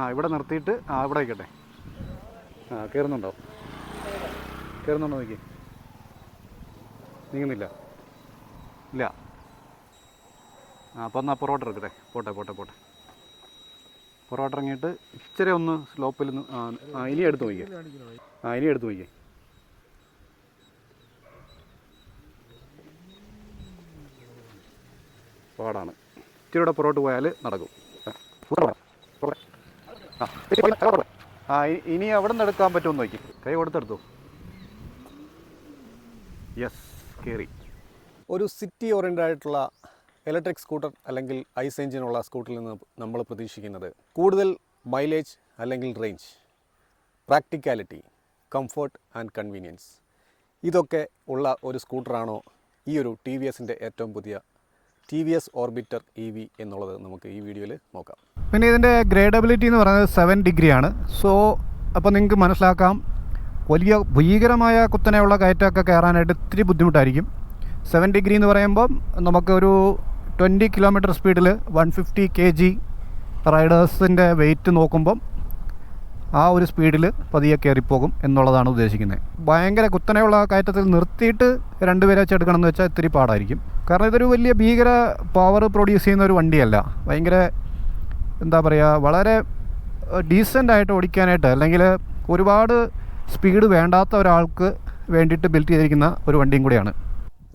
ആ ഇവിടെ നിർത്തിയിട്ട് ആ ഇവിടെ ആയിക്കട്ടെ ആ കയറുന്നുണ്ടോ കയറുന്നുണ്ടോ നോക്കി? നീങ്ങുന്നില്ല? ഇല്ല. ആ അപ്പം എന്നാൽ പൊറോട്ട എടുക്കട്ടെ? പോട്ടെ പോട്ടെ പോട്ടെ. പൊറോട്ട ഇറങ്ങിയിട്ട് ഇച്ചിരി ഒന്ന് സ്ലോപ്പിൽ ആ ഇനി എടുത്ത് നോക്കിയേ ആ ഇനി എടുത്ത് നോക്കിയേ പാടാണ്. ഇച്ചിരി കൂടെ പുറകോട്ട് പോയാൽ നടക്കും. ആ, ഇനി അവിടെ നിന്ന് എടുക്കാൻ പറ്റുമെന്ന് നോക്കി. കൈ കൊടുത്തെടുത്തു. യെസ് കയറി ഒരു സിറ്റി ഓറിയന്റഡ് ആയിട്ടുള്ള ഇലക്ട്രിക് സ്കൂട്ടർ അല്ലെങ്കിൽ ഐസ് എഞ്ചിനുള്ള സ്കൂട്ടറിൽ നിന്ന് നമ്മൾ പ്രതീക്ഷിക്കുന്നത് കൂടുതൽ മൈലേജ് അല്ലെങ്കിൽ range practicality comfort and convenience. ഇതൊക്കെ ഉള്ള ഒരു സ്കൂട്ടറാണോ ഈ ഒരു ടി വി എസിന്റെ ഏറ്റവും പുതിയ T V S Orbiter E V എന്നുള്ളത് നമുക്ക് ഈ വീഡിയോയിൽ നോക്കാം. പിന്നെ ഇതിന്റെ ഗ്രേഡബിലിറ്റി എന്ന് പറയുന്നത് സെവൻ ഡിഗ്രിയാണ്. സോ അപ്പോൾ നിങ്ങൾക്ക് മനസ്സിലാക്കാം വലിയ ഭീകരമായ കുത്തനെയുള്ള കയറ്റമൊക്കെ കയറാനായിട്ട് ഇത്തിരി ബുദ്ധിമുട്ടായിരിക്കും. സെവൻ ഡിഗ്രി എന്ന് പറയുമ്പം നമുക്കൊരു ട്വന്റി കിലോമീറ്റർ സ്പീഡിൽ വൺ ഫിഫ്റ്റി കെ ജി റൈഡേഴ്സിന്റെ വെയിറ്റ് നോക്കുമ്പം ആ ഒരു സ്പീഡിൽ പതിയെ കയറിപ്പോകും എന്നുള്ളതാണ് ഉദ്ദേശിക്കുന്നത്. ഭയങ്കര കുത്തനെയുള്ള കയറ്റത്തിൽ നിർത്തിയിട്ട് രണ്ടുപേരെ വെച്ച് എടുക്കണം എന്ന് വെച്ചാൽ ഇത്തിരി പാടായിരിക്കും. കാരണം ഇതൊരു വലിയ ഭീകര പവർ പ്രൊഡ്യൂസ് ചെയ്യുന്ന ഒരു വണ്ടിയല്ല. ഭയങ്കര എന്താ പറയുക വളരെ ഡീസന്റ് ആയിട്ട് ഓടിക്കാനായിട്ട് അല്ലെങ്കിൽ ഒരുപാട് സ്പീഡ് വേണ്ടാത്ത ഒരാൾക്ക് വേണ്ടിയിട്ട് ബിൽറ്റ് ചെയ്തിരിക്കുന്ന ഒരു വണ്ടിയും കൂടിയാണ്.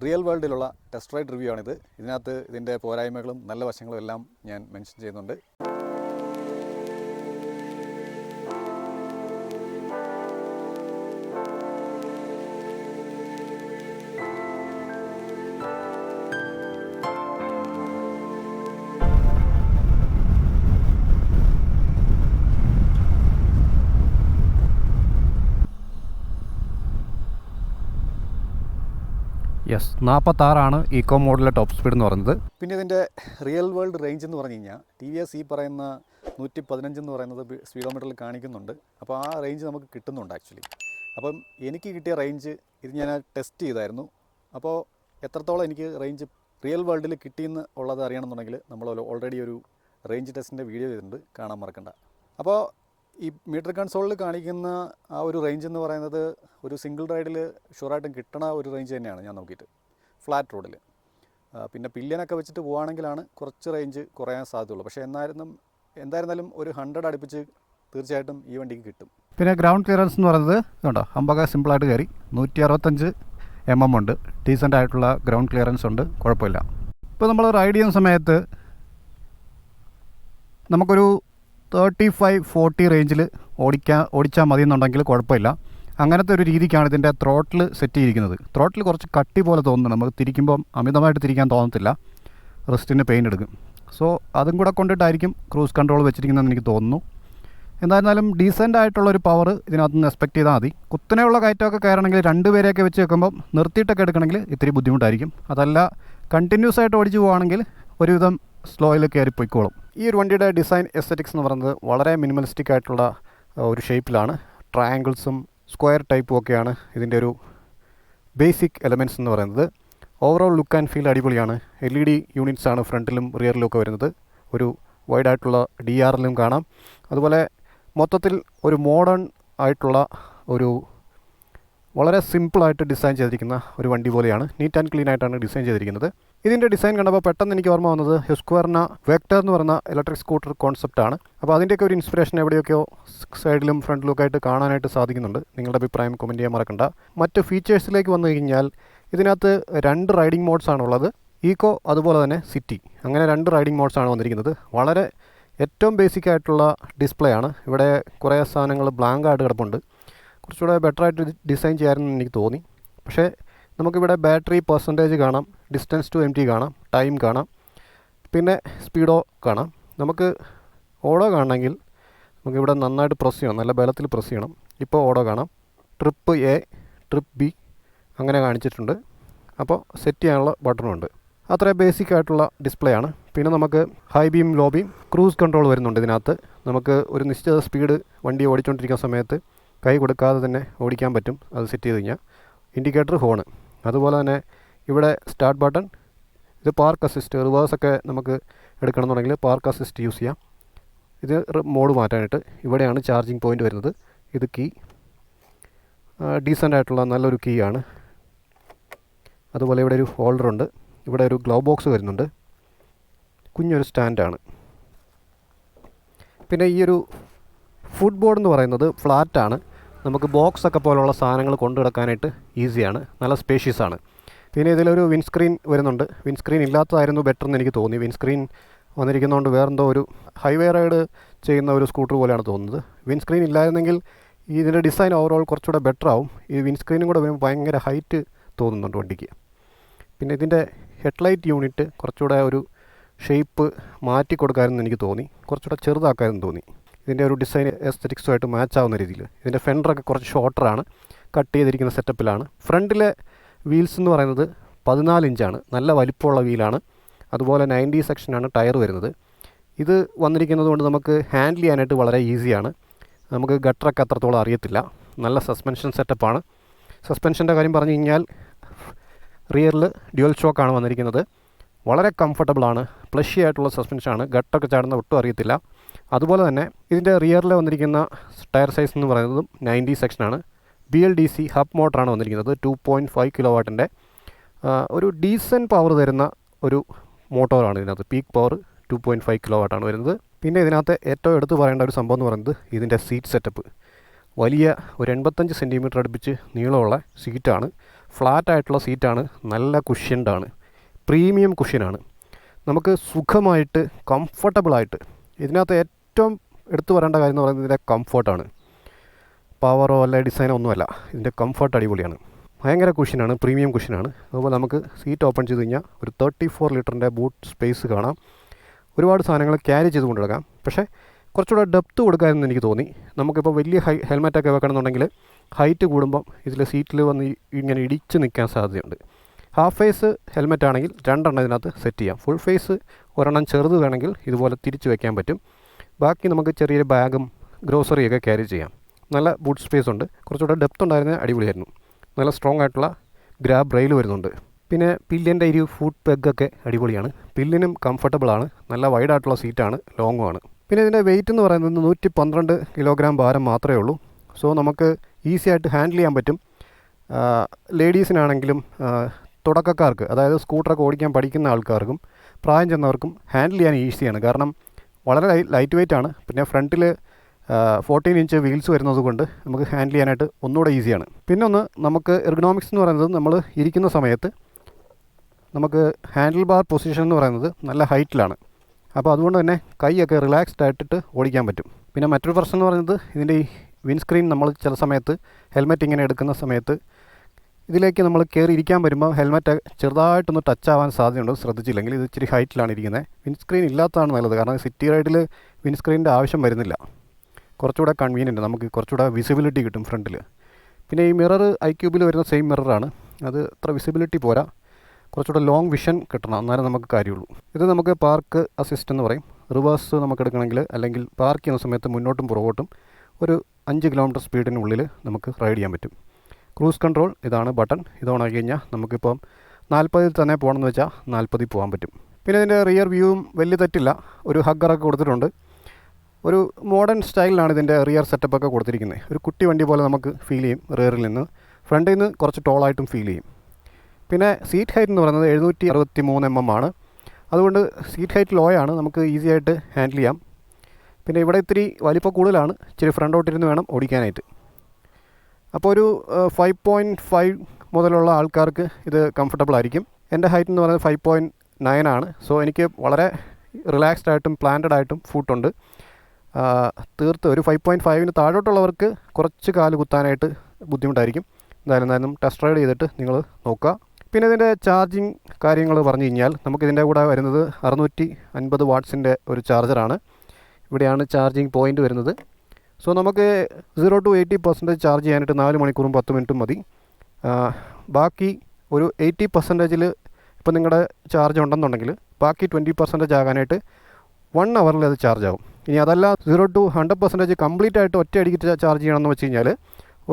റിയൽ വേൾഡിലുള്ള ടെസ്റ്റ് റൈഡ് റിവ്യൂ ആണിത്. ഇതിനകത്ത് ഇതിന്റെ പോരായ്മകളും നല്ല വശങ്ങളും എല്ലാം ഞാൻ മെൻഷൻ ചെയ്യുന്നുണ്ട്. യെസ് നാൽപ്പത്താറാണ് ഈക്കോ മോഡലിലെ ടോപ്പ് സ്പീഡ് എന്ന് പറയുന്നത്. പിന്നെ ഇതിന്റെ റിയൽ വേൾഡ് റേഞ്ച് എന്ന് പറഞ്ഞു കഴിഞ്ഞാൽ ടി വി എസ് ഈ പറയുന്ന നൂറ്റി പതിനഞ്ച് എന്ന് പറയുന്നത് സ്പീഡോമീറ്ററിൽ കാണിക്കുന്നുണ്ട്. അപ്പോൾ ആ റേഞ്ച് നമുക്ക് കിട്ടുന്നുണ്ട് ആക്ച്വലി അപ്പം എനിക്ക് കിട്ടിയ റേഞ്ച് ഇത് ഞാൻ ടെസ്റ്റ് ചെയ്തായിരുന്നു. അപ്പോൾ എത്രത്തോളം എനിക്ക് റേഞ്ച് റിയൽ വേൾഡിൽ കിട്ടിയെന്ന് ഉള്ളത് അറിയണമെന്നുണ്ടെങ്കിൽ നമ്മൾ ഓൾറെഡി ഒരു റേഞ്ച് ടെസ്റ്റിന്റെ വീഡിയോ ചെയ്തിട്ടുണ്ട്. കാണാൻ മറക്കണ്ട. അപ്പോൾ ഈ മീറ്റർ കൺസോളിൽ കാണിക്കുന്ന ആ ഒരു റേഞ്ച് എന്ന് പറയുന്നത് ഒരു സിംഗിൾ റൈഡിൽ ഷുവറായിട്ടും കിട്ടണ ഒരു റേഞ്ച് തന്നെയാണ് ഞാൻ നോക്കിയിട്ട്. ഫ്ലാറ്റ് റോഡിൽ പിന്നെ പില്ലിയനൊക്കെ വെച്ചിട്ട് പോവുകയാണെങ്കിലാണ് കുറച്ച് റേഞ്ച് കുറയാൻ സാധ്യതയുള്ളൂ. പക്ഷേ എന്നായിരുന്നും എന്തായിരുന്നാലും ഒരു ഹൺഡ്രഡ് അടുപ്പിച്ച് തീർച്ചയായിട്ടും ഈ വണ്ടിക്ക് കിട്ടും. പിന്നെ ഗ്രൗണ്ട് ക്ലിയറൻസ് എന്ന് പറയുന്നത് കേട്ടോ അമ്പക സിമ്പിളായിട്ട് കയറി. നൂറ്റി അറുപത്തഞ്ച് എം എം ഉണ്ട്. ഡീസന്റ് ആയിട്ടുള്ള ഗ്രൗണ്ട് ക്ലിയറൻസ് ഉണ്ട്. കുഴപ്പമില്ല. ഇപ്പോൾ നമ്മൾ റൈഡ് ചെയ്യുന്ന സമയത്ത് നമുക്കൊരു തേർട്ടി ഫൈവ് ഫോർട്ടി റേഞ്ചിൽ ഓടിക്കാൻ ഓടിച്ചാൽ മതി എന്നുണ്ടെങ്കിൽ കുഴപ്പമില്ല. അങ്ങനത്തെ ഒരു രീതിക്കാണ് ഇതിന്റെ ത്രോട്ടിൽ സെറ്റ് ചെയ്തിരിക്കുന്നത്. ത്രോട്ടിൽ കുറച്ച് കട്ടി പോലെ തോന്നുന്നു നമുക്ക് തിരിക്കുമ്പം അമിതമായിട്ട് തിരിക്കാൻ തോന്നത്തില്ല. റിസ്റ്റിന് പെയിൻ എടുക്കും. സോ അതും കൂടെ കൊണ്ടിട്ടായിരിക്കും ക്രൂസ് കൺട്രോൾ വെച്ചിരിക്കുന്നതെന്ന് എനിക്ക് തോന്നുന്നു. എന്തായിരുന്നാലും ഡീസന്റ് ആയിട്ടുള്ള ഒരു പവർ ഇതിനകത്ത് നിന്ന് എക്സ്പെക്ട് ചെയ്താൽ മതി. കുത്തനെയുള്ള കയറ്റമൊക്കെ കയറണമെങ്കിൽ രണ്ടുപേരെയൊക്കെ വെച്ച് വെക്കുമ്പം നിർത്തിയിട്ടൊക്കെ എടുക്കണമെങ്കിൽ ഇത്തിരി ബുദ്ധിമുട്ടായിരിക്കും. അതല്ല കണ്ടിന്യൂസ് ആയിട്ട് ഓടിച്ച് പോവുകയാണെങ്കിൽ ഒരുവിധം സ്ലോയിൽ കയറി പൊയ്ക്കോളും ഈ ഒരു വണ്ടിയുടെ ഡിസൈൻ എസ്തറ്റിക്സ് എന്ന് പറയുന്നത് വളരെ മിനിമലിസ്റ്റിക് ആയിട്ടുള്ള ഒരു ഷേപ്പിലാണ് ട്രയാങ്കിൾസും സ്ക്വയർ ടൈപ്പും ഒക്കെയാണ് ഇതിന്റെ ഒരു ബേസിക് എലമെന്റ്സ് എന്ന് പറയുന്നത്. ഓവറോൾ ലുക്ക് ആൻഡ് ഫീൽ അടിപൊളിയാണ്. എൽ ഇ ഡി യൂണിറ്റ്സ് ആണ് ഫ്രണ്ടിലും റിയറിലും ഒക്കെ വരുന്നത്. ഒരു വൈഡ് ആയിട്ടുള്ള ഡി ആറിലും കാണാം. അതുപോലെ മൊത്തത്തിൽ ഒരു മോഡേൺ ആയിട്ടുള്ള ഒരു വളരെ സിമ്പിളായിട്ട് ഡിസൈൻ ചെയ്തിരിക്കുന്ന ഒരു വണ്ടി പോലെയാണ്. നീറ്റ് ആൻഡ് ക്ലീൻ ആയിട്ടാണ് ഡിസൈൻ ചെയ്തിരിക്കുന്നത്. ഇതിന്റെ ഡിസൈൻ കണ്ടപ്പോൾ പെട്ടെന്ന് എനിക്ക് ഓർമ്മ വന്നത് ഹെസ്ക്വറിന വെക്ടർ എന്ന് പറയുന്ന ഇലക്ട്രിക് സ്കൂട്ടർ കോൺസെപ്റ്റാണ്. അപ്പോൾ അതിന്റെയൊക്കെ ഒരു ഇൻസ്പിറേഷൻ എവിടെയൊക്കെയോ സൈഡിലും ഫ്രണ്ടിലും ഒക്കെ ആയിട്ട് കാണാനായിട്ട് സാധിക്കുന്നുണ്ട്. നിങ്ങളുടെ അഭിപ്രായം കമന്റ് ചെയ്യാൻ മറക്കണ്ട. മറ്റ് ഫീച്ചേഴ്സിലേക്ക് വന്നു കഴിഞ്ഞാൽ ഇതിനകത്ത് രണ്ട് റൈഡിംഗ് മോഡ്സ് ആണുള്ളത്. ഈക്കോ അതുപോലെ തന്നെ സിറ്റി അങ്ങനെ രണ്ട് റൈഡിംഗ് മോഡ്സ് ആണ് വന്നിരിക്കുന്നത്. വളരെ ഏറ്റവും ബേസിക് ആയിട്ടുള്ള ഡിസ്പ്ലേ ആണ്. ഇവിടെ കുറേ സാധനങ്ങൾ ബ്ലാങ്ക് ആയിട്ട് കിടപ്പുണ്ട്. കുറച്ചുകൂടെ ബെറ്ററായിട്ട് ഡിസൈൻ ചെയ്യാമെന്ന് എനിക്ക് തോന്നി. പക്ഷേ നമുക്കിവിടെ ബാറ്ററി പെർസെന്റേജ് കാണാം ഡിസ്റ്റൻസ് ടു എം കാണാം ടൈം കാണാം പിന്നെ സ്പീഡോ കാണാം. നമുക്ക് ഓടോ കാണണമെങ്കിൽ നമുക്കിവിടെ നന്നായിട്ട് പ്രസ് ചെയ്യണം നല്ല ബലത്തിൽ പ്രസ് ചെയ്യണം. ഇപ്പോൾ ഓടോ കാണാം. ട്രിപ്പ് എ ട്രിപ്പ് ബി അങ്ങനെ കാണിച്ചിട്ടുണ്ട്. അപ്പോൾ സെറ്റ് ചെയ്യാനുള്ള ബട്ടണുണ്ട്. അത്ര ബേസിക് ആയിട്ടുള്ള ഡിസ്പ്ലേ ആണ്. പിന്നെ നമുക്ക് high beam low beam cruise control വരുന്നുണ്ട് ഇതിനകത്ത്. നമുക്ക് ഒരു നിശ്ചിത സ്പീഡ് വണ്ടി ഓടിച്ചുകൊണ്ടിരിക്കുന്ന സമയത്ത് കൈ കൊടുക്കാതെ തന്നെ ഓടിക്കാൻ പറ്റും അത് സെറ്റ് ചെയ്ത് കഴിഞ്ഞാൽ. ഇൻഡിക്കേറ്റർ ഹോണ് അതുപോലെ തന്നെ ഇവിടെ സ്റ്റാർട്ട് ബട്ടൺ ഇത് പാർക്ക് അസിസ്റ്റ് റിവേഴ്സൊക്കെ നമുക്ക് എടുക്കണമെന്നുണ്ടെങ്കിൽ പാർക്ക് അസിസ്റ്റ് യൂസ് ചെയ്യാം. ഇത് മോഡ് മാറ്റാനായിട്ട് ഇവിടെയാണ് ചാർജിങ് പോയിന്റ് വരുന്നത്. ഇത് കീ ഡീസന്റ് ആയിട്ടുള്ള നല്ലൊരു കീ ആണ്. അതുപോലെ ഇവിടെ ഒരു ഹോൾഡർ ഉണ്ട്. ഇവിടെ ഒരു ഗ്ലൗ ബോക്സ് വരുന്നുണ്ട്. കുഞ്ഞൊരു സ്റ്റാൻഡാണ് പിന്നെ ഈ ഒരു ഫുഡ് ബോർഡ് എന്ന് പറയുന്നത് ഫ്ലാറ്റാണ് നമുക്ക് ബോക്സ് ഒക്കെ പോലുള്ള സാധനങ്ങൾ കൊണ്ടു കിടക്കാനായിട്ട് ഈസിയാണ്. നല്ല സ്പേഷ്യസ് ആണ്. പിന്നെ ഇതിലൊരു വിൻസ്ക്രീൻ വരുന്നുണ്ട്. വിൻസ്ക്രീൻ ഇല്ലാത്തതായിരുന്നു ബെറ്റർ എന്ന് എനിക്ക് തോന്നി. വിൻസ്ക്രീൻ വന്നിരിക്കുന്നതുകൊണ്ട് വേറെന്തോ ഒരു ഹൈവേ റൈഡ് ചെയ്യുന്ന ഒരു സ്കൂട്ടർ പോലെയാണ് തോന്നുന്നത്. വിൻസ്ക്രീൻ ഇല്ലായിരുന്നെങ്കിൽ ഇതിന്റെ ഡിസൈൻ ഓവറോൾ കുറച്ചുകൂടെ ബെറ്റർ ആവും. ഈ വിൻസ്ക്രീനും കൂടെ വരുമ്പോൾ ഭയങ്കര ഹൈറ്റ് തോന്നുന്നുണ്ട് വണ്ടിക്ക്. പിന്നെ ഇതിന്റെ ഹെഡ്ലൈറ്റ് യൂണിറ്റ് കുറച്ചുകൂടെ ഒരു ഷേപ്പ് മാറ്റി കൊടുക്കാമെന്ന് എനിക്ക് തോന്നി. കുറച്ചുകൂടെ ചെറുതാക്കാമെന്ന് തോന്നി. ഇതിന്റെ ഒരു ഡിസൈൻ എസ്തറ്റിക്സുമായിട്ട് മാച്ച് ആവുന്ന രീതിയിൽ. ഇതിന്റെ ഫെൻഡറൊക്കെ കുറച്ച് ഷോർട്ടറാണ് കട്ട് ചെയ്തിരിക്കുന്ന സെറ്റപ്പിലാണ് ഫ്രണ്ടിലെ വീൽസ് എന്ന് പറയുന്നത് പതിനാല് ഇഞ്ചാണ് നല്ല വലിപ്പമുള്ള വീലാണ് അതുപോലെ നയന്റി സെക്ഷനാണ് ടയർ വരുന്നത്. ഇത് വന്നിരിക്കുന്നത് കൊണ്ട് നമുക്ക് ഹാൻഡിൽ ചെയ്യാനായിട്ട് വളരെ ഈസിയാണ് നമുക്ക് ഗട്ടറൊക്കെ അത്രത്തോളം അറിയത്തില്ല. നല്ല സസ്പെൻഷൻ സെറ്റപ്പാണ് സസ്പെൻഷന്റെ കാര്യം പറഞ്ഞു കഴിഞ്ഞാൽ റിയറിൽ ഡ്യുവൽ ഷോക്കാണ് വന്നിരിക്കുന്നത്. വളരെ കംഫർട്ടബിളാണ് പ്ലഷി ആയിട്ടുള്ള സസ്പെൻഷനാണ് ഗട്ടൊക്കെ ചാടുന്ന ഒട്ടും അറിയത്തില്ല. അതുപോലെ തന്നെ ഇതിന്റെ റിയറിൽ വന്നിരിക്കുന്ന ടയർ സൈസ് എന്ന് പറയുന്നതും നയന്റി സെക്ഷനാണ്. B L D C hub മോട്ടറാണ് വന്നിരിക്കുന്നത്. ടു പോയിന്റ് ഫൈവ് കിലോ വാട്ടിന്റെ ഒരു ഡീസന്റ് പവർ തരുന്ന ഒരു മോട്ടോറാണ് ഇതിനകത്ത്. Peak power two point five kilo വാട്ടാണ് വരുന്നത്. പിന്നെ ഇതിനകത്ത് ഏറ്റവും എടുത്തു പറയേണ്ട ഒരു സംഭവം എന്ന് പറയുന്നത് ഇതിന്റെ സീറ്റ് സെറ്റപ്പ് വലിയ ഒരു എൺപത്തഞ്ച് സെന്റിമീറ്റർ അടുപ്പിച്ച് നീളമുള്ള സീറ്റാണ് ഫ്ലാറ്റ് ആയിട്ടുള്ള സീറ്റാണ് നല്ല കുഷ്യന്റാണ് പ്രീമിയം കുഷ്യനാണ് നമുക്ക് സുഖമായിട്ട് കംഫർട്ടബിളായിട്ട് ഇതിനകത്ത് ഏറ്റവും എടുത്തു പറയേണ്ട കാര്യം എന്ന് പറയുന്നത് ഇതിന്റെ കംഫർട്ടാണ് പവറോ അല്ല ഡിസൈനോ ഒന്നുമല്ല. ഇതിന്റെ കംഫർട്ട് അടിപൊളിയാണ്. ഭയങ്കര കുഷ്യനാണ് പ്രീമിയം കുഷ്യനാണ് അതുപോലെ നമുക്ക് സീറ്റ് ഓപ്പൺ ചെയ്ത് കഴിഞ്ഞാൽ ഒരു തേർട്ടി ഫോർ ലിറ്ററിന്റെ ബൂട്ട് സ്പേസ് കാണാം. ഒരുപാട് സാധനങ്ങൾ ക്യാരി ചെയ്ത് കൊണ്ടെടുക്കാം പക്ഷേ കുറച്ചുകൂടെ ഡെപ്ത് കൊടുക്കാമെന്ന് എനിക്ക് തോന്നി. നമുക്കിപ്പോൾ വലിയ ഹൈ ഹെൽമെറ്റൊക്കെ വെക്കണമെന്നുണ്ടെങ്കിൽ ഹൈറ്റ് കൂടുമ്പം ഇതിൽ സീറ്റിൽ വന്ന് ഇങ്ങനെ ഇടിച്ച് നിൽക്കാൻ സാധ്യതയുണ്ട്. ഹാഫ് ഫേസ് ഹെൽമെറ്റ് ആണെങ്കിൽ രണ്ടെണ്ണം ഇതിനകത്ത് സെറ്റ് ചെയ്യാം. ഫുൾ ഫേസ് ഒരെണ്ണം ചെറുത് വേണമെങ്കിൽ ഇതുപോലെ തിരിച്ച് വയ്ക്കാൻ പറ്റും. ബാക്കി നമുക്ക് ചെറിയൊരു ബാഗും ഗ്രോസറിയൊക്കെ ക്യാരി ചെയ്യാം. നല്ല ബൂട്ട് സ്പേസ് ഉണ്ട്. കുറച്ചുകൂടെ ഡെപ്ത് ഉണ്ടായിരുന്ന അടിപൊളിയായിരുന്നു. നല്ല സ്ട്രോങ് ആയിട്ടുള്ള ഗ്രാബ് റെയിൽ വരുന്നുണ്ട്. പിന്നെ പില്ലിന്റെ ഒരു ഫുഡ് പെഗൊക്കെ അടിപൊളിയാണ്. പില്ലിനും കംഫർട്ടബിളാണ് നല്ല വൈഡായിട്ടുള്ള സീറ്റാണ് ലോങ്ങും ആണ്. പിന്നെ ഇതിന്റെ വെയിറ്റ് എന്ന് പറയുന്നത് നൂറ്റി പന്ത്രണ്ട് കിലോഗ്രാം ഭാരം മാത്രമേ ഉള്ളൂ. സോ നമുക്ക് ഈസി ആയിട്ട് ഹാൻഡിൽ ചെയ്യാൻ പറ്റും. ലേഡീസിനാണെങ്കിലും തുടക്കക്കാർക്ക് അതായത് സ്കൂട്ടറൊക്കെ ഓടിക്കാൻ പഠിക്കുന്ന ആൾക്കാർക്കും പ്രായം ചെന്നവർക്കും ഹാൻഡിൽ ചെയ്യാൻ ഈസിയാണ് കാരണം വളരെ ലൈറ്റ് വെയിറ്റ് ആണ്. പിന്നെ ഫ്രണ്ടിൽ ഫോർട്ടീൻ ഇഞ്ച് വീൽസ് വരുന്നത് കൊണ്ട് നമുക്ക് ഹാൻഡിൽ ചെയ്യാനായിട്ട് ഒന്നുകൂടെ ഈസിയാണ് പിന്നെ ഒന്ന് നമുക്ക് എർഗണോമിക്സ് എന്ന് പറയുന്നത് നമ്മൾ ഇരിക്കുന്ന സമയത്ത് നമുക്ക് ഹാൻഡിൽ ബാർ പൊസിഷൻ എന്ന് പറയുന്നത് നല്ല ഹൈറ്റിലാണ് അപ്പോൾ അതുകൊണ്ട് തന്നെ കൈയൊക്കെ റിലാക്സ്ഡ് ആയിട്ടിട്ട് ഓടിക്കാൻ പറ്റും. പിന്നെ മറ്റൊരു പ്രശ്നം എന്ന് പറയുന്നത് ഇതിന്റെ ഈ വിൻസ്ക്രീൻ നമ്മൾ ചില സമയത്ത് ഹെൽമെറ്റ് ഇങ്ങനെ എടുക്കുന്ന സമയത്ത് ഇതിലേക്ക് നമ്മൾ കയറി ഇരിക്കാൻ വരുമ്പോൾ ഹെൽമെറ്റ് ചെറുതായിട്ടൊന്ന് ടച്ച് ആവാൻ സാധ്യതയുണ്ട്. ശ്രദ്ധിച്ചില്ലെങ്കിൽ ഇത് ഇച്ചിരി ഹൈറ്റിലാണ് ഇരിക്കുന്നത്. വിൻസ്ക്രീൻ ഇല്ലാത്തതാണ് നല്ലത്. കാരണം സിറ്റി റൈഡിൽ വിൻസ്ക്രീനിന്റെ ആവശ്യം വരുന്നില്ല. കുറച്ചുകൂടെ കൺവീനിയന്റ് നമുക്ക് കുറച്ചുകൂടെ വിസിബിലിറ്റി കിട്ടും ഫ്രണ്ടിൽ പിന്നെ ഈ മിറർ ഐ ക്യൂബിൽ വരുന്ന സെയിം മിററാണ് അത് അത്ര വിസിബിലിറ്റി പോരാ. കുറച്ചുകൂടെ ലോങ് വിഷൻ കിട്ടണം. എന്നാലേ നമുക്ക് കാര്യമുള്ളൂ. ഇത് നമുക്ക് പാർക്ക് അസിസ്റ്റ് എന്ന് പറയും. റിവേഴ്സ് നമുക്ക് എടുക്കണമെങ്കിൽ അല്ലെങ്കിൽ പാർക്ക് ചെയ്യുന്ന സമയത്ത് മുന്നോട്ടും പുറകോട്ടും ഒരു അഞ്ച് കിലോമീറ്റർ സ്പീഡിനുള്ളിൽ നമുക്ക് റൈഡ് ചെയ്യാൻ പറ്റും. ക്രൂസ് കൺട്രോൾ ഇതാണ് ബട്ടൺ. ഇത് ഓൺ ആക്കി കഴിഞ്ഞാൽ നമുക്കിപ്പം നാൽപ്പതിൽ തന്നെ പോകണമെന്ന് വെച്ചാൽ നാൽപ്പതിൽ പോകാൻ പറ്റും. പിന്നെ ഇതിന്റെ റിയർ വ്യൂവും വലിയ തെറ്റില്ല. ഒരു ഹഗ്ഗറൊക്കെ കൊടുത്തിട്ടുണ്ട്. ഒരു മോഡേൺ സ്റ്റൈലിലാണ് ഇതിന്റെ റിയർ സെറ്റപ്പൊക്കെ കൊടുത്തിരിക്കുന്നത് ഒരു കുട്ടി വണ്ടി പോലെ നമുക്ക് ഫീൽ ചെയ്യും റിയറിൽ നിന്ന്. ഫ്രണ്ടിൽ നിന്ന് കുറച്ച് ടോളായിട്ടും ഫീൽ ചെയ്യും. പിന്നെ സീറ്റ് ഹൈറ്റ് എന്ന് പറയുന്നത് എഴുന്നൂറ്റി അറുപത്തി മൂന്ന് എം എം ആണ്. അതുകൊണ്ട് സീറ്റ് ഹൈറ്റ് ലോ ആണ്. നമുക്ക് ഈസി ആയിട്ട് ഹാൻഡിൽ ചെയ്യാം. പിന്നെ ഇവിടെ ഇത്തിരി വലിപ്പം കൂടുതലാണ്. ഇച്ചിരി ഫ്രണ്ടോട്ടിരുന്ന് വേണം ഓടിക്കാനായിട്ട്. അപ്പോൾ ഒരു ഫൈവ് പോയിന്റ് ഫൈവ് മുതലുള്ള ആൾക്കാർക്ക് ഇത് കംഫർട്ടബിൾ ആയിരിക്കും. എന്റെ ഹൈറ്റ് എന്ന് പറയുന്നത് ഫൈവ് പോയിന്റ് നയൻ ആണ്. സോ എനിക്ക് വളരെ റിലാക്സ്ഡ് ആയിട്ടും പ്ലാൻഡ് ആയിട്ടും ഫുട്ടുണ്ട് തീർത്ത് ഒരു ഫൈവ് പോയിന്റ് ഫൈവിന് താഴോട്ടുള്ളവർക്ക് കുറച്ച് കാൽ കുത്താനായിട്ട് ബുദ്ധിമുട്ടായിരിക്കും. എന്തായാലും എന്തായാലും ടെസ്റ്റ് റൈഡ് ചെയ്തിട്ട് നിങ്ങൾ നോക്കുക. പിന്നെ ഇതിന്റെ ചാർജിങ് കാര്യങ്ങൾ പറഞ്ഞു കഴിഞ്ഞാൽ നമുക്കിതിന്റെ കൂടെ വരുന്നത് അറുന്നൂറ്റി അൻപത് വാട്ട്സിന്റെ ഒരു ചാർജറാണ് ഇവിടെയാണ് ചാർജിങ് പോയിന്റ് വരുന്നത്. സോ നമുക്ക് zero to eighty percentage charge ചെയ്യാനായിട്ട് നാല് മണിക്കൂറും പത്ത് മിനിറ്റും മതി. ബാക്കി ഒരു എയ്റ്റി പെർസെന്റേജിൽ ഇപ്പോൾ നിങ്ങളുടെ ചാർജ് ഉണ്ടെന്നുണ്ടെങ്കിൽ ബാക്കി ട്വന്റി പെർസെന്റേജ് ആകാനായിട്ട് വൺ അവറിൽ അത് ചാർജ് ആകും ഇനി അതല്ല zero to hundred percentage complete ആയിട്ട് ഒറ്റ അടിക്ക് ചാർജ് ചെയ്യണമെന്ന് വെച്ച് കഴിഞ്ഞാൽ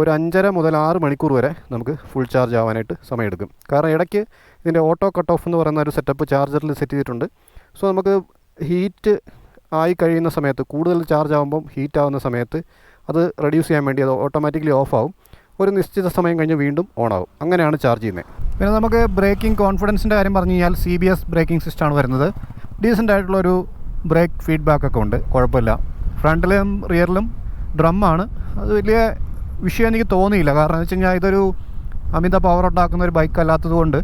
ഒരു അഞ്ചര മുതൽ ആറ് മണിക്കൂർ വരെ നമുക്ക് ഫുൾ ചാർജ് ആവാനായിട്ട് സമയമെടുക്കും. കാരണം ഇടയ്ക്ക് ഇതിന്റെ ഓട്ടോ കട്ട് ഓഫ് എന്ന് പറയുന്ന ഒരു സെറ്റപ്പ് ചാർജറിൽ സെറ്റ് ചെയ്തിട്ടുണ്ട്. സോ നമുക്ക് ഹീറ്റ് ആയി കഴിയുന്ന സമയത്ത് കൂടുതൽ ചാർജ് ആകുമ്പം ഹീറ്റ് ആവുന്ന സമയത്ത് അത് റെഡ്യൂസ് ചെയ്യാൻ വേണ്ടി അത് ഓട്ടോമാറ്റിക്കലി ഓഫ് ആവും. ഒരു നിശ്ചിത സമയം കഴിഞ്ഞ് വീണ്ടും ഓൺ ആവും. അങ്ങനെയാണ് ചാർജ് ചെയ്യുന്നത്. പിന്നെ നമുക്ക് ബ്രേക്കിംഗ് കോൺഫിഡൻസിന്റെ കാര്യം പറഞ്ഞു കഴിഞ്ഞാൽ സി ബി എസ് ബ്രേക്കിംഗ് സിസ്റ്റമാണ് വരുന്നത്. ഡീസന്റ് ആയിട്ടുള്ളൊരു ബ്രേക്ക് ഫീഡ്ബാക്ക് ഒക്കെ ഉണ്ട്. കുഴപ്പമില്ല. ഫ്രണ്ടിലും റിയറിലും ഡ്രമ്മാണ് അത് വലിയ വിഷയം എനിക്ക് തോന്നിയില്ല. കാരണം എന്ന് വെച്ച് കഴിഞ്ഞാൽ ഇതൊരു അമിത പവർ ഉണ്ടാക്കുന്ന ഒരു ബൈക്ക് അല്ലാത്തതുകൊണ്ട്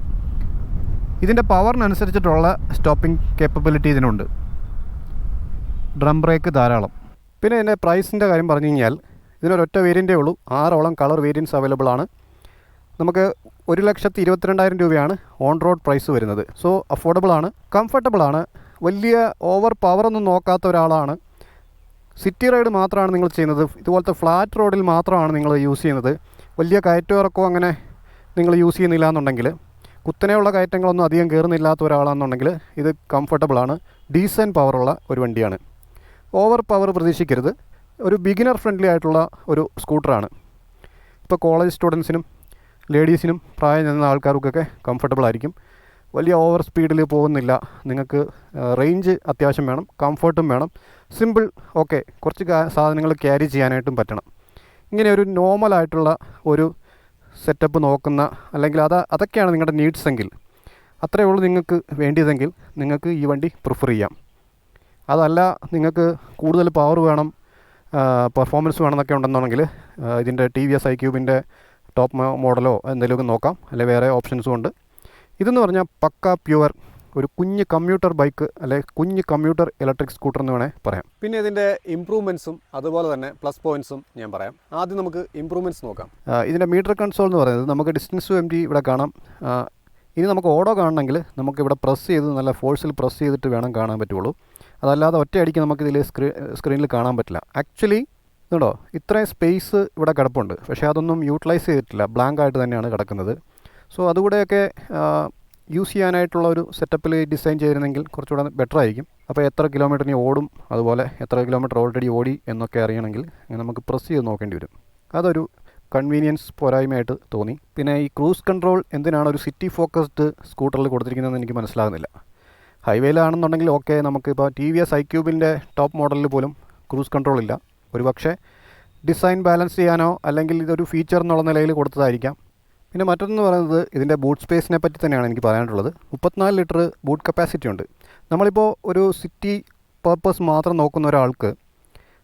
ഇതിന്റെ പവറിനനുസരിച്ചിട്ടുള്ള സ്റ്റോപ്പിംഗ് കേപ്പബിലിറ്റി ഇതിനുണ്ട്. ഡ്രം ബ്രേക്ക് ധാരാളം. പിന്നെ ഇതിന്റെ പ്രൈസിന്റെ കാര്യം പറഞ്ഞു കഴിഞ്ഞാൽ ഇതിനൊരൊറ്റ വേരിയന്റേ ഉള്ളൂ. ആറോളം കളർ വേരിയൻസ് അവൈലബിൾ ആണ്. നമുക്ക് ഒരു ലക്ഷത്തി ഇരുപത്തിരണ്ടായിരം രൂപയാണ് ഓൺ റോഡ് പ്രൈസ് വരുന്നത്. സോ അഫോർഡബിൾ ആണ്. കംഫർട്ടബിൾ ആണ്. വലിയ ഓവർ പവറൊന്നും നോക്കാത്ത ഒരാളാണ്. സിറ്റി റൈഡ് മാത്രമാണ് നിങ്ങൾ ചെയ്യുന്നത്. ഇതുപോലത്തെ ഫ്ലാറ്റ് റോഡിൽ മാത്രമാണ് നിങ്ങൾ യൂസ് ചെയ്യുന്നത്. വലിയ കയറ്റം ഇറക്കോ അങ്ങനെ നിങ്ങൾ യൂസ് ചെയ്യുന്നില്ല എന്നുണ്ടെങ്കിൽ കുത്തനെയുള്ള കയറ്റങ്ങളൊന്നും അധികം കയറുന്നില്ലാത്ത ഒരാളാണെന്നുണ്ടെങ്കിൽ ഇത് കംഫർട്ടബിൾ ആണ്. ഡീസന്റ് പവറുള്ള ഒരു വണ്ടിയാണ്. ഓവർ പവർ പ്രതീക്ഷിക്കരുത്. ഒരു ബിഗിനർ ഫ്രണ്ട്ലി ആയിട്ടുള്ള ഒരു സ്കൂട്ടറാണ്. ഇപ്പോൾ കോളേജ് സ്റ്റുഡൻസിനും ലേഡീസിനും പ്രായം ചെന്ന ആൾക്കാർക്കൊക്കെ കംഫർട്ടബിൾ ആയിരിക്കും. വലിയ ഓവർ സ്പീഡിൽ പോകുന്നില്ല. നിങ്ങൾക്ക് റേഞ്ച് അത്യാവശ്യം വേണം കംഫർട്ടും വേണം. സിമ്പിൾ ഓക്കെ കുറച്ച് സാധനങ്ങൾ ക്യാരി ചെയ്യാനായിട്ടും പറ്റണം. ഇങ്ങനെ ഒരു നോർമലായിട്ടുള്ള ഒരു സെറ്റപ്പ് നോക്കുന്ന അല്ലെങ്കിൽ അത് അതൊക്കെയാണ് നിങ്ങളുടെ നീഡ്സ് എങ്കിൽ. അത്രയേ ഉള്ളൂ നിങ്ങൾക്ക് വേണ്ടിയതെങ്കിൽ നിങ്ങൾക്ക് ഈ വണ്ടി പ്രിഫർ ചെയ്യാം. അതല്ല നിങ്ങൾക്ക് കൂടുതൽ പവർ വേണം പെർഫോമൻസ് വേണമെന്നൊക്കെ ഉണ്ടെന്നുണ്ടെങ്കിൽ ഇതിന്റെ ടി വി എസ് ഐ ക്യൂബിന്റെ ടോപ്പ് മോഡലോ എന്തെങ്കിലുമൊക്കെ നോക്കാം. അല്ലെങ്കിൽ വേറെ ഓപ്ഷൻസും ഉണ്ട്. ഇതെന്ന് പറഞ്ഞാൽ പക്ക പ്യുവർ ഒരു കുഞ്ഞ് കമ്പ്യൂട്ടർ ബൈക്ക് അല്ലെ കുഞ്ഞ് കമ്പ്യൂട്ടർ ഇലക്ട്രിക് സ്കൂട്ടർ എന്ന് വേണേൽ പറയാം. പിന്നെ ഇതിന്റെ ഇമ്പ്രൂവ്മെൻസും അതുപോലെ തന്നെ പ്ലസ് പോയിന്റ്സും ഞാൻ പറയാം. ആദ്യം നമുക്ക് ഇമ്പ്രൂവ്മെന്റ്സ് നോക്കാം. ഇതിന്റെ മീറ്റർ കൺസോൾ എന്ന് പറയുന്നത് നമുക്ക് ഡിസ്റ്റൻസ് എം ടി ഇവിടെ കാണാം. ഇനി നമുക്ക് ഓടോ കാണണമെങ്കിൽ നമുക്ക് ഇവിടെ പ്രസ് ചെയ്ത് നല്ല ഫോഴ്സിൽ പ്രസ് ചെയ്തിട്ട് വേണം കാണാൻ പറ്റുള്ളൂ. അതല്ലാതെ ഒറ്റയടിക്ക് നമുക്കിതിൽ സ്ക്രീ സ്ക്രീനിൽ കാണാൻ പറ്റില്ല. ആക്ച്വലി ഇതുണ്ടോ? ഇത്രയും സ്പേസ് ഇവിടെ കിടപ്പുണ്ട്. പക്ഷേ അതൊന്നും യൂട്ടിലൈസ് ചെയ്തിട്ടില്ല. ബ്ലാങ്ക് ആയിട്ട് തന്നെയാണ് കിടക്കുന്നത്. സോ അതുകൂടെയൊക്കെ യൂസ് ചെയ്യാനായിട്ടുള്ള ഒരു സെറ്റപ്പിൽ ഡിസൈൻ ചെയ്തിരുന്നെങ്കിൽ കുറച്ചുകൂടെ ബെറ്റർ ആയിരിക്കും. അപ്പോൾ എത്ര കിലോമീറ്റർ ഇനി ഓടും? അതുപോലെ എത്ര കിലോമീറ്റർ ഓൾറെഡി ഓടി എന്നൊക്കെ അറിയണമെങ്കിൽ നമുക്ക് പ്രസ് ചെയ്ത് നോക്കേണ്ടി വരും. അതൊരു കൺവീനിയൻസ് പോരായ്മയായിട്ട് തോന്നി. പിന്നെ ഈ ക്രൂസ് കൺട്രോൾ എന്തിനാണ് ഒരു സിറ്റി ഫോക്കസ്ഡ് സ്കൂട്ടറിൽ കൊടുത്തിരിക്കുന്നതെന്ന് എനിക്ക് മനസ്സിലാകുന്നില്ല. ഹൈവേയിലാണെന്നുണ്ടെങ്കിൽ ഓക്കെ നമുക്കിപ്പോൾ ടി വി എസ് ഐ ക്യൂബിന്റെ ടോപ്പ് മോഡലിൽ പോലും ക്രൂസ് കൺട്രോൾ ഇല്ല. ഒരു പക്ഷേ ഡിസൈൻ ബാലൻസ് ചെയ്യാനോ അല്ലെങ്കിൽ ഇതൊരു ഫീച്ചർ എന്നുള്ള നിലയിൽ കൊടുത്തതായിരിക്കാം. പിന്നെ മറ്റൊന്ന് പറയുന്നത് ഇതിന്റെ ബൂട്ട് സ്പേസിനെ പറ്റി തന്നെയാണ് എനിക്ക് പറയാനുള്ളത്. മുപ്പത്തിനാല് ലിറ്റർ ബൂട്ട് കപ്പാസിറ്റി ഉണ്ട്. നമ്മളിപ്പോൾ ഒരു സിറ്റി പർപ്പസ് മാത്രം നോക്കുന്ന ഒരാൾക്ക്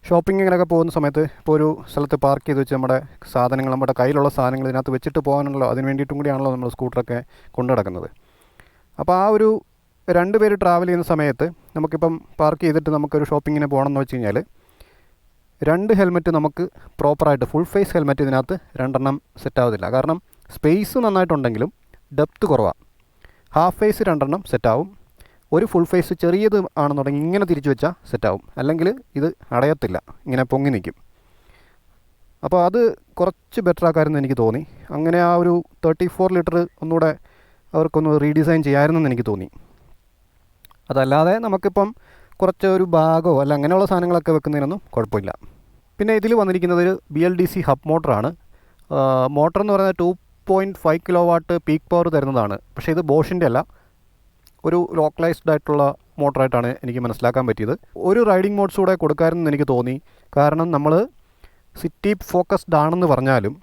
ഷോപ്പിങ്ങിനൊക്കെ പോകുന്ന സമയത്ത് ഇപ്പോൾ ഒരു സ്ഥലത്ത് പാർക്ക് ചെയ്ത് വെച്ച് നമ്മുടെ സാധനങ്ങൾ നമ്മുടെ കയ്യിലുള്ള സാധനങ്ങൾ ഇതിനകത്ത് വെച്ചിട്ട് പോകാനുള്ളോ അതിന് വേണ്ടിയിട്ടും കൂടിയാണല്ലോ നമ്മൾ സ്കൂട്ടറൊക്കെ കൊണ്ടു നടക്കുന്നത്. അപ്പോൾ ആ ഒരു രണ്ട് പേര് ട്രാവൽ ചെയ്യുന്ന സമയത്ത് നമുക്കിപ്പം പാർക്ക് ചെയ്തിട്ട് നമുക്കൊരു ഷോപ്പിങ്ങിന് പോകണമെന്ന് വെച്ച് കഴിഞ്ഞാൽ രണ്ട് ഹെൽമെറ്റ് നമുക്ക് പ്രോപ്പറായിട്ട് ഫുൾ ഫേസ് ഹെൽമെറ്റ് ഇതിനകത്ത് രണ്ടെണ്ണം സെറ്റ് ആവത്തില്ല. കാരണം സ്പേസ് നന്നായിട്ടുണ്ടെങ്കിലും ഡെപ്ത് കുറവാണ് ഹാഫ് ഫേസ് രണ്ടെണ്ണം സെറ്റാവും ഒരു ഫുൾ ഫേസ് ചെറിയത് ആണെന്നുണ്ടെങ്കിൽ ഇങ്ങനെ തിരിച്ചു വെച്ചാൽ സെറ്റാവും അല്ലെങ്കിൽ ഇത് അടയത്തില്ല. ഇങ്ങനെ പൊങ്ങി നിൽക്കും അപ്പോൾ അത് കുറച്ച് ബെറ്റർ ആക്കാമെന്ന് എനിക്ക് തോന്നി. അങ്ങനെ ആ ഒരു തേർട്ടി ഫോർ ലിറ്റർ ഒന്നുകൂടെ അവർക്കൊന്ന് റീഡിസൈൻ ചെയ്യാമായിരുന്നെന്ന് എനിക്ക് തോന്നി. അതല്ലാതെ നമുക്കിപ്പം കുറച്ച് ഒരു ബാഗോ അല്ല അങ്ങനെയുള്ള സാധനങ്ങളൊക്കെ വെക്കുന്നതിനൊന്നും കുഴപ്പമില്ല. പിന്നെ ഇതിൽ വന്നിരിക്കുന്നത് ഒരു B L D C hub മോട്ടറാണ് motor എന്ന് പറയുന്നത് two point five kilo watt peak power തരുന്നതാണ്. പക്ഷേ ഇത് ബോഷിന്റെ അല്ല. ഒരു ലോക്കലൈസ്ഡ് ആയിട്ടുള്ള മോട്ടറായിട്ടാണ് എനിക്ക് മനസ്സിലാക്കാൻ പറ്റിയത്. ഒരു റൈഡിംഗ് മോഡ്സ് കൂടെ കൊടുക്കാമെന്ന് എനിക്ക് തോന്നി. കാരണം നമ്മൾ സിറ്റി ഫോക്കസ്ഡ് ആണെന്ന് പറഞ്ഞാലും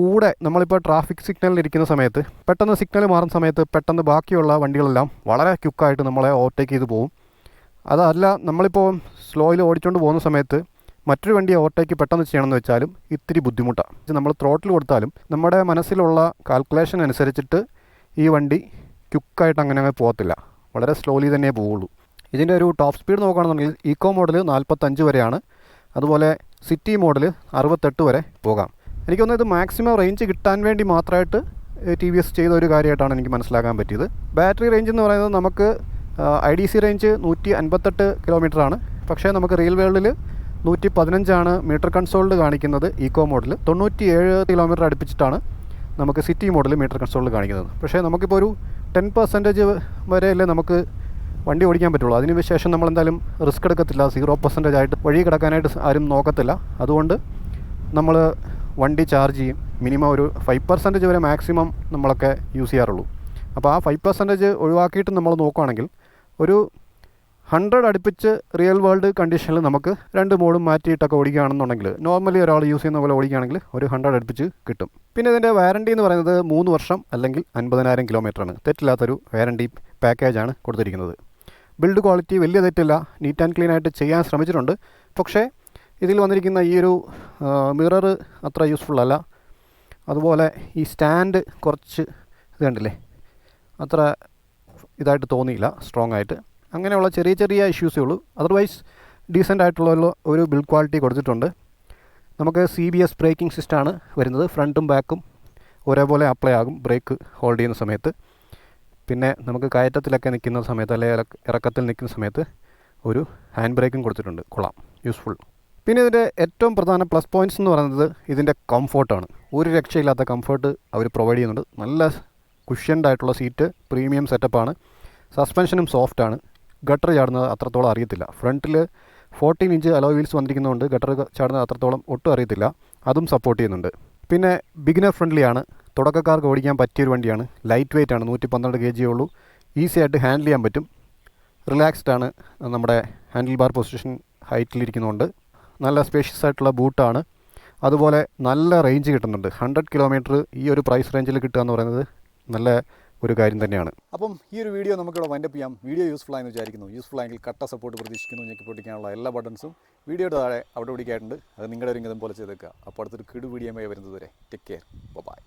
കൂടെ നമ്മളിപ്പോൾ ട്രാഫിക് സിഗ്നലിൽ ഇരിക്കുന്ന സമയത്ത് പെട്ടെന്ന് സിഗ്നൽ മാറുന്ന സമയത്ത് പെട്ടെന്ന് ബാക്കിയുള്ള വണ്ടികളെല്ലാം വളരെ ക്യുക്കായിട്ട് നമ്മളെ ഓവർടേക്ക് ചെയ്ത് പോകും. അതല്ല നമ്മളിപ്പോൾ സ്ലോയിൽ ഓടിച്ചുകൊണ്ട് പോകുന്ന സമയത്ത് മറ്റൊരു വണ്ടിയെ ഓവർടേക്ക് പെട്ടെന്ന് ചെയ്യണമെന്ന് വെച്ചാലും ഇത്തിരി ബുദ്ധിമുട്ടാണ് നമ്മൾ ത്രോട്ടിൽ കൊടുത്താലും നമ്മുടെ മനസ്സിലുള്ള കാൽക്കുലേഷൻ അനുസരിച്ചിട്ട് ഈ വണ്ടി ക്യുക്കായിട്ട് അങ്ങനെ അങ്ങ് പോകത്തില്ല. വളരെ സ്ലോലി തന്നെ പോവുള്ളൂ. ഇതിന്റെ ഒരു ടോപ്പ് സ്പീഡ് നോക്കുകയാണെന്നുണ്ടെങ്കിൽ ഈക്കോ മോഡൽ നാൽപ്പത്തഞ്ച് വരെയാണ്. അതുപോലെ സിറ്റി മോഡൽ അറുപത്തെട്ട് വരെ പോകാം. എനിക്ക് തോന്നുന്നത് ഇത് മാക്സിമം റേഞ്ച് കിട്ടാൻ വേണ്ടി മാത്രമായിട്ട് ടി വി എസ് ചെയ്ത ഒരു കാര്യമായിട്ടാണ് എനിക്ക് മനസ്സിലാക്കാൻ പറ്റിയത്. ബാറ്ററി റേഞ്ച് എന്ന് പറയുന്നത് നമുക്ക് ഐ ഡി സി റേഞ്ച് നൂറ്റി അൻപത്തെട്ട് കിലോമീറ്ററാണ് പക്ഷേ നമുക്ക് റിയൽ വേൾഡിൽ നൂറ്റി പതിനഞ്ചാണ് മീറ്റർ കൺസോളിൽ കാണിക്കുന്നത് ഈക്കോ മോഡൽ തൊണ്ണൂറ്റി ഏഴ് കിലോമീറ്റർ അടുപ്പിച്ചിട്ടാണ് നമുക്ക് സിറ്റി മോഡൽ മീറ്റർ കൺസോളിൽ കാണിക്കുന്നത്. പക്ഷേ നമുക്കിപ്പോൾ ഒരു ടെൻ പെർസെന്റേജ് വരെയല്ലേ നമുക്ക് വണ്ടി ഓടിക്കാൻ പറ്റുള്ളൂ. അതിന് ശേഷം നമ്മൾ എന്തായാലും റിസ്ക് എടുക്കത്തില്ല. സീറോ പെർസെന്റേജ് ആയിട്ട് വഴി കിടക്കാനായിട്ട് ആരും നോക്കത്തില്ല. അതുകൊണ്ട് നമ്മൾ വണ്ടി ചാർജ് ചെയ്യും. മിനിമം ഒരു ഫൈവ് പെർസെന്റേജ് വരെ മാക്സിമം നമ്മളൊക്കെ യൂസ് ചെയ്യാറുള്ളൂ. അപ്പോൾ ആ ഫൈവ് പെർസെന്റേജ് ഒഴിവാക്കിയിട്ട് നമ്മൾ നോക്കുകയാണെങ്കിൽ ഒരു ഹൺഡ്രഡ് അടുപ്പിച്ച് റിയൽ വേൾഡ് കണ്ടീഷനിൽ നമുക്ക് രണ്ട് മോഡും മാറ്റിയിട്ടൊക്കെ ഓടിക്കുകയാണെന്നുണ്ടെങ്കിൽ നോർമലി ഒരാൾ യൂസ് ചെയ്യുന്ന പോലെ ഓടിക്കുകയാണെങ്കിൽ ഒരു ഹൺഡ്രഡ് അടുപ്പിച്ച് കിട്ടും. പിന്നെ ഇതിന്റെ വാറണ്ടി എന്ന് പറയുന്നത് മൂന്ന് വർഷം അല്ലെങ്കിൽ അൻപതിനായിരം കിലോമീറ്ററാണ് തെറ്റില്ലാത്തൊരു വാറണ്ടി പാക്കേജാണ് കൊടുത്തിരിക്കുന്നത്. ബിൽഡ് ക്വാളിറ്റി വലിയ തെറ്റില്ല. നീറ്റ് ആൻഡ് ക്ലീൻ ആയിട്ട് ചെയ്യാൻ ശ്രമിച്ചിട്ടുണ്ട്. പക്ഷേ ഇതിൽ വന്നിരിക്കുന്ന ഈ ഒരു മിറർ അത്ര യൂസ്ഫുൾ അല്ല. അതുപോലെ ഈ സ്റ്റാൻഡ് കുറച്ച് ഇത് കണ്ടില്ലേ? അത്ര ഇതായിട്ട് തോന്നിയില്ല സ്ട്രോങ് ആയിട്ട്. അങ്ങനെയുള്ള ചെറിയ ചെറിയ ഇഷ്യൂസേ ഉള്ളൂ. അതർവൈസ് ഡീസന്റ് ആയിട്ടുള്ള ഒരു- ബിൽഡ് ക്വാളിറ്റി കൊടുത്തിട്ടുണ്ട്. നമുക്ക് സി ബി എസ് ബ്രേക്കിംഗ് സിസ്റ്റമാണ് വരുന്നത്. ഫ്രണ്ടും ബാക്കും ഒരേപോലെ അപ്ലൈ ആകും ബ്രേക്ക് ഹോൾഡ് ചെയ്യുന്ന സമയത്ത്. പിന്നെ നമുക്ക് കയറ്റത്തിലൊക്കെ നിൽക്കുന്ന സമയത്ത് അല്ലെങ്കിൽ ഇറക്കത്തിൽ നിൽക്കുന്ന സമയത്ത് ഒരു ഹാൻഡ് ബ്രേക്കും കൊടുത്തിട്ടുണ്ട്. കൊള്ളാം. യൂസ്ഫുൾ പിന്നെ ഇതിന്റെ ഏറ്റവും പ്രധാന പ്ലസ് പോയിന്റ്സ് എന്ന് പറയുന്നത് ഇതിന്റെ കംഫോർട്ടാണ് ഒരു രക്ഷയില്ലാത്ത കംഫർട്ട് അവർ പ്രൊവൈഡ് ചെയ്യുന്നുണ്ട്. നല്ല കുഷ്യൻഡ് ആയിട്ടുള്ള സീറ്റ് പ്രീമിയം സെറ്റപ്പാണ് സസ്പെൻഷനും സോഫ്റ്റാണ് ഗട്ടർ ചാടുന്നത് അത്രത്തോളം അറിയത്തില്ല. ഫ്രണ്ടിൽ ഫോർട്ടീൻ ഇഞ്ച് അലോ വീൽസ് വന്നിരിക്കുന്നതുകൊണ്ട് ഗട്ടർ ചാടുന്നത് അത്രത്തോളം ഒട്ടും അറിയത്തില്ല. അതും സപ്പോർട്ട് ചെയ്യുന്നുണ്ട്. പിന്നെ ബിഗിനർ ഫ്രണ്ട്ലിയാണ് തുടക്കക്കാർക്ക് ഓടിക്കാൻ പറ്റിയൊരു വണ്ടിയാണ്. ലൈറ്റ് വെയിറ്റ് ആണ്. നൂറ്റി പന്ത്രണ്ട് കെ ജി ഉള്ളൂ. ഈസി ആയിട്ട് ഹാൻഡിൽ ചെയ്യാൻ പറ്റും. റിലാക്സ്ഡ് ആണ്. നമ്മുടെ ഹാൻഡിൽ ബാർ പൊസിഷൻ ഹൈറ്റിലിരിക്കുന്നതുകൊണ്ട് നല്ല സ്പേഷ്യസ് ആയിട്ടുള്ള ബൂട്ടാണ്. അതുപോലെ നല്ല റേഞ്ച് കിട്ടുന്നുണ്ട്. ഹൺഡ്രഡ് കിലോമീറ്റർ ഈ ഒരു പ്രൈസ് റേഞ്ചിൽ കിട്ടുക എന്ന് പറയുന്നത് നല്ല ഒരു കാര്യം തന്നെയാണ്. അപ്പം ഈ ഒരു വീഡിയോ നമുക്കിവിടെ വൈൻഡപ്പ് ചെയ്യാം. വീഡിയോ യൂസ്ഫുൾ ആയെന്ന് വിചാരിക്കുന്നു. യൂസ്ഫുൾ ആയെങ്കിൽ കട്ട സപ്പോർട്ട് പ്രതീക്ഷിക്കുന്നു. ഞെക്കി പൊട്ടിക്കാനുള്ള എല്ലാ ബട്ടൺസും വീഡിയോയുടെ താഴെ അവിടെ പിടിക്കായിട്ടുണ്ട് അത് നിങ്ങളുടെ ഒരു ഇംഗതം പോലെ ചെയ്തേക്കുക. അപ്പോൾ അടുത്തൊരു കിടു വീഡിയോ വരുന്നത് വരെ. Take care bye